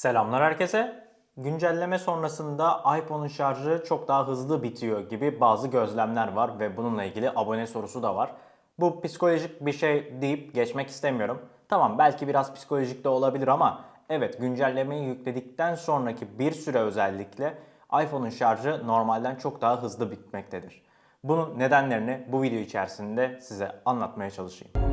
Selamlar herkese. Güncelleme sonrasında iPhone'un şarjı çok daha hızlı bitiyor gibi bazı gözlemler var ve bununla ilgili abone sorusu da var. Bu psikolojik bir şey deyip geçmek istemiyorum. Tamam belki biraz psikolojik de olabilir ama evet güncellemeyi yükledikten sonraki bir süre özellikle iPhone'un şarjı normalden çok daha hızlı bitmektedir. Bunun nedenlerini bu video içerisinde size anlatmaya çalışayım.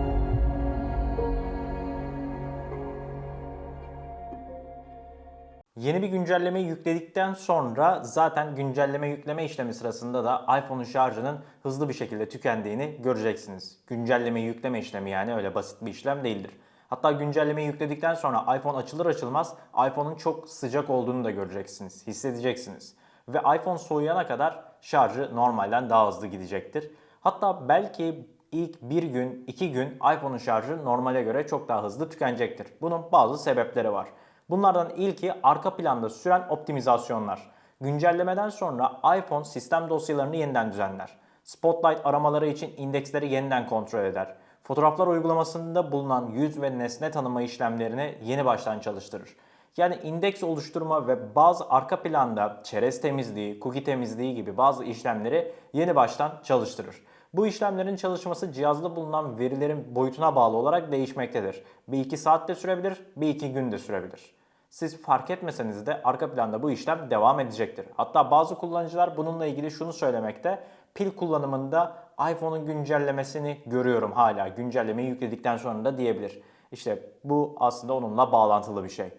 Yeni bir güncellemeyi yükledikten sonra zaten güncelleme yükleme işlemi sırasında da iPhone'un şarjının hızlı bir şekilde tükendiğini göreceksiniz. Güncelleme yükleme işlemi yani öyle basit bir işlem değildir. Hatta güncellemeyi yükledikten sonra iPhone açılır açılmaz iPhone'un çok sıcak olduğunu da göreceksiniz, hissedeceksiniz. Ve iPhone soğuyana kadar şarjı normalden daha hızlı gidecektir. Hatta belki ilk bir gün, iki gün iPhone'un şarjı normale göre çok daha hızlı tükenecektir. Bunun bazı sebepleri var. Bunlardan ilki arka planda süren optimizasyonlar. Güncellemeden sonra iPhone sistem dosyalarını yeniden düzenler. Spotlight aramaları için indeksleri yeniden kontrol eder. Fotoğraflar uygulamasında bulunan yüz ve nesne tanıma işlemlerini yeni baştan çalıştırır. Yani indeks oluşturma ve bazı arka planda çerez temizliği, cookie temizliği gibi bazı işlemleri yeni baştan çalıştırır. Bu işlemlerin çalışması cihazda bulunan verilerin boyutuna bağlı olarak değişmektedir. Bir iki saat de sürebilir, bir iki gün de sürebilir. Siz fark etmeseniz de arka planda bu işlem devam edecektir. Hatta bazı kullanıcılar bununla ilgili şunu söylemekte. Pil kullanımında iPhone'un güncellemesini görüyorum hala. Güncellemeyi yükledikten sonra da diyebilir. İşte bu aslında onunla bağlantılı bir şey.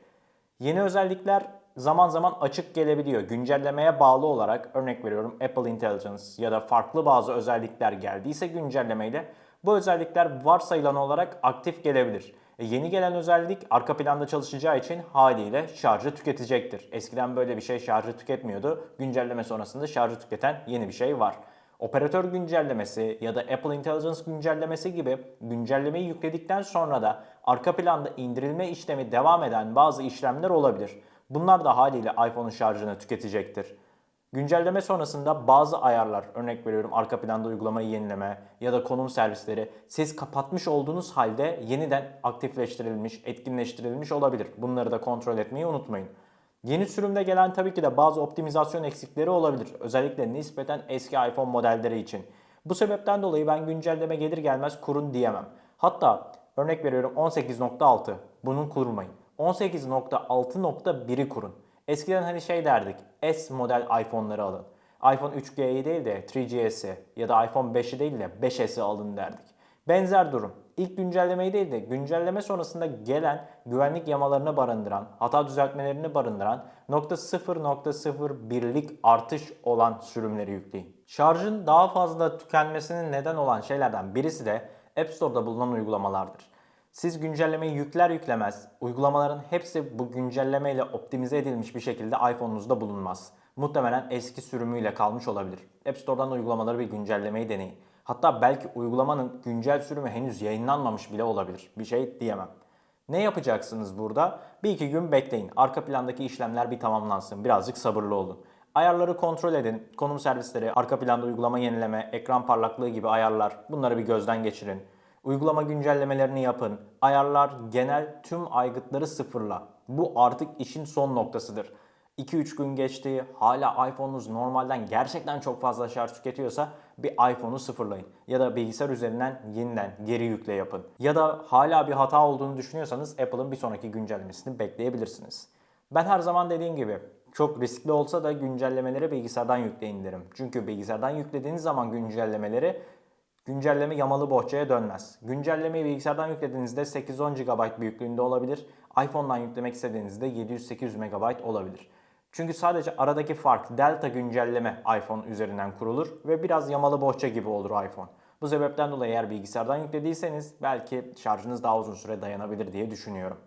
Yeni özellikler zaman zaman açık gelebiliyor. Güncellemeye bağlı olarak örnek veriyorum Apple Intelligence ya da farklı bazı özellikler geldiyse güncellemeyle bu özellikler varsayılan olarak aktif gelebilir. E, yeni gelen özellik arka planda çalışacağı için haliyle şarjı tüketecektir. Eskiden böyle bir şey şarjı tüketmiyordu. Güncelleme sonrasında şarjı tüketen yeni bir şey var. Operatör güncellemesi ya da Apple Intelligence güncellemesi gibi güncellemeyi yükledikten sonra da arka planda indirilme işlemi devam eden bazı işlemler olabilir. Bunlar da haliyle iPhone'un şarjını tüketecektir. Güncelleme sonrasında bazı ayarlar, örnek veriyorum arka planda uygulamayı yenileme ya da konum servisleri siz kapatmış olduğunuz halde yeniden aktifleştirilmiş, etkinleştirilmiş olabilir. Bunları da kontrol etmeyi unutmayın. Yeni sürümde gelen tabii ki de bazı optimizasyon eksikleri olabilir. Özellikle nispeten eski iPhone modelleri için. Bu sebepten dolayı ben güncelleme gelir gelmez kurun diyemem. Hatta örnek veriyorum 18.6 bunun kurmayın. 18.6.1'i kurun. Eskiden hani şey derdik S model iPhone'ları alın. iPhone 3G'yi değil de 3GS'i ya da iPhone 5'i değil de 5S'i alın derdik. Benzer durum. İlk güncellemeyi değil de güncelleme sonrasında gelen güvenlik yamalarını barındıran, hata düzeltmelerini barındıran .0.01'lik artış olan sürümleri yükleyin. Şarjın daha fazla tükenmesinin neden olan şeylerden birisi de App Store'da bulunan uygulamalardır. Siz güncellemeyi yükler yüklemez uygulamaların hepsi bu güncellemeyle optimize edilmiş bir şekilde iPhone'unuzda bulunmaz. Muhtemelen eski sürümüyle kalmış olabilir. App Store'dan uygulamaları bir güncellemeyi deneyin. Hatta belki uygulamanın güncel sürümü henüz yayınlanmamış bile olabilir. Bir şey diyemem. Ne yapacaksınız burada? Bir iki gün bekleyin. Arka plandaki işlemler bir tamamlansın. Birazcık sabırlı olun. Ayarları kontrol edin. Konum servisleri, arka planda uygulama yenileme, ekran parlaklığı gibi ayarlar. Bunları bir gözden geçirin. Uygulama güncellemelerini yapın. Ayarlar genel tüm aygıtları sıfırla. Bu artık işin son noktasıdır. 2-3 gün geçti hala iPhone'unuz normalden gerçekten çok fazla şarj tüketiyorsa bir iPhone'u sıfırlayın. Ya da bilgisayar üzerinden yeniden geri yükle yapın. Ya da hala bir hata olduğunu düşünüyorsanız Apple'ın bir sonraki güncellemesini bekleyebilirsiniz. Ben her zaman dediğim gibi çok riskli olsa da güncellemeleri bilgisayardan yükleyin derim. Çünkü bilgisayardan yüklediğiniz zaman güncellemeleri güncelleme yamalı bohçaya dönmez. Güncellemeyi bilgisayardan yüklediğinizde 8-10 GB büyüklüğünde olabilir. iPhone'dan yüklemek istediğinizde 700-800 MB olabilir. Çünkü sadece aradaki fark Delta güncelleme iPhone üzerinden kurulur ve biraz yamalı bohça gibi olur iPhone. Bu sebepten dolayı eğer bilgisayardan yüklediyseniz belki şarjınız daha uzun süre dayanabilir diye düşünüyorum.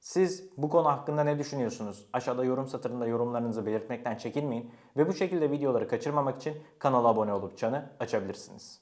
Siz bu konu hakkında ne düşünüyorsunuz? Aşağıda yorum satırında yorumlarınızı belirtmekten çekinmeyin ve bu şekilde videoları kaçırmamak için kanala abone olup çanı açabilirsiniz.